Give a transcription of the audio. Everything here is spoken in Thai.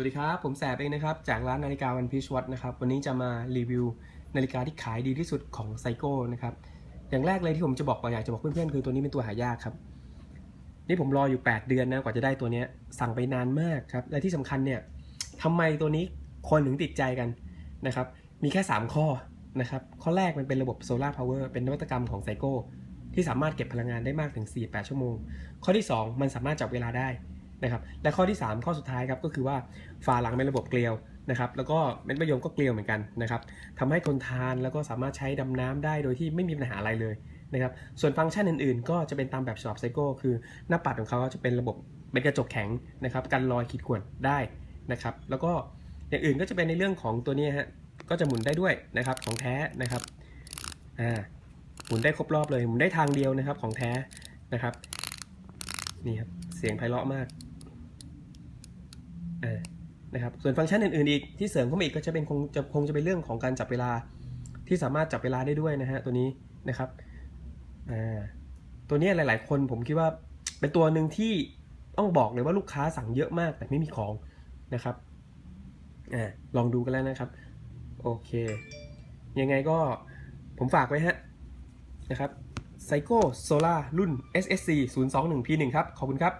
วัสดีครับ ผมแสบเองนะครับ จากร้านนาฬิกาวันพีชวัตนะครับ วันนี้จะมารีวิวนาฬิกาที่ขายดีที่สุดของไซโก้นะครับ อย่างแรกเลยที่ผมจะบอกอยากจะบอกเพื่อนๆคือตัวนี้เป็นตัวหายากครับ นี่ผมรออยู่ 8 เดือนนะกว่าจะได้ตัวนี้สั่งไปนานมากครับ และที่สำคัญเนี่ยทำไมตัวนี้คนถึงติดใจกันนะครับ มีแค่ 3 ข้อนะครับ ข้อแรกมันเป็นระบบโซลาร์พาวเวอร์เป็นนวัตกรรมของไซโก้ที่สามารถเก็บพลังงานได้มากถึง 48 ชั่วโมง ข้อที่ 2 มันสามารถจับเวลาได้ นะครับและข้อที่ 3 ข้อสุดท้ายครับก็คือว่าฝาหลังเป็นระบบเกลียวนะครับแล้วก็เม็ดมะยมก็เกลียวเหมือนกันนะครับทำให้ทนทานแล้วก็สามารถใช้ดำน้ำได้โดยที่ไม่มีปัญหาอะไรเลยนะครับส่วนฟังก์ชันอื่นๆ ก็จะเป็นตามแบบฉบับไซโก้คือหน้าปัดของเขาจะเป็นระบบเป็นกระจกแข็งนะครับกันรอยขีดข่วนได้นะครับแล้วก็อย่างอื่นก็จะเป็นในเรื่องของตัวนี้ฮะก็จะหมุนได้ด้วยนะครับของแท้นะครับอ่าหมุนได้ครบรอบเลยหมุนได้ทางเดียวนะครับของแท้นะครับนี่ครับเสียงไพเราะมาก นะครับส่วนฟังก์ชันอื่นๆอีกที่เสริมเข้ามาอีกก็จะเป็นคงจะคงจะเป็นเรื่องของการจับเวลาที่สามารถจับเวลาได้ด้วยนะฮะตัวนี้นะครับตัวนี้หลายๆ คนผมคิดว่าเป็นตัวหนึ่งที่ต้องบอกเลยว่าลูกค้าสั่งเยอะมากแต่ไม่มีของนะครับอลองดูกันแล้วนะครับโอเค ยังไงก็ผมฝากไว้ฮะนะครับไซโก้โซล่ารุ่น SSC 021 P1 ครับ ขอบคุณครับ